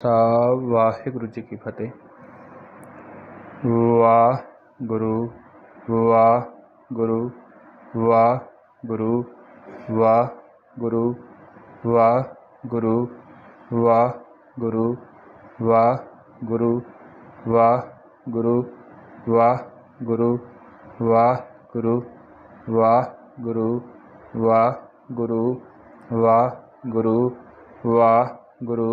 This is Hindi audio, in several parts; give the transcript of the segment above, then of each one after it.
साहब वाहेगुरु जी की फतेह वाह गुरु वाह गुरु वाह गुरु वाह गुरु वाह गुरु वाह गुरु वाह गुरु वाह गुरु वाह गुरु वाह गुरु वाह गुरु वाह गुरु वाह गुरु वाह गुरु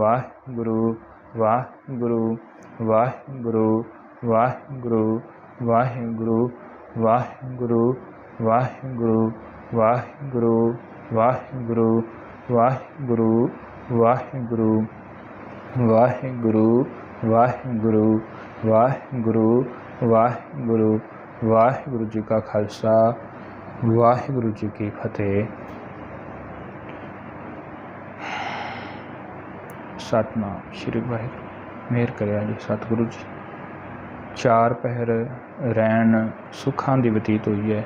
वाह गुरु वाह गुरु वाह गुरु वाह गुरु वाह गुरु वाह गुरु वाह गुरु वाह गुरु वाह गुरु वाह गुरु वाह गुरु वाह गुरु वाह गुरु वाह गुरु वाह गुरु वाह गुरु जी का खालसा वाहगुरु जी की फतेह ਸਤਨਾਮ ਸ੍ਰੀ ਵਾਹਿਗੁਰੂ। ਮਿਹਰ ਕਰਿਆ ਜੀ ਸਤਿਗੁਰੂ ਜੀ। ਚਾਰ ਪਹਿਰ ਰਹਿਣ ਸੁੱਖਾਂ ਦੀ ਬਤੀਤ ਹੋਈ ਹੈ।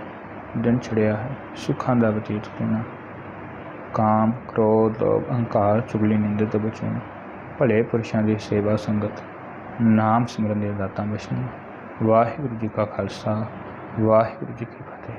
ਦਿਨ ਛੜਿਆ ਹੈ, ਸੁੱਖਾਂ ਦਾ ਬਤੀਤ ਹੋਣਾ। ਕਾਮ, ਕ੍ਰੋਧ, ਲੋਭ, ਅਹੰਕਾਰ, ਚੁਗਲੀ, ਨਿੰਦੇ ਤੋਂ ਬਚਣਾ। ਭਲੇ ਪੁਰਸ਼ਾਂ ਦੀ ਸੇਵਾ ਸੰਗਤ, ਨਾਮ ਸਿਮਰਨ ਦੇ ਦਾਤਾ ਬਚਣਾ ਵਾਹਿਗੁਰੂ ਜੀ ਕਾ ਖਾਲਸਾ, ਵਾਹਿਗੁਰੂ ਜੀ ਕੀ ਫਤਿਹ।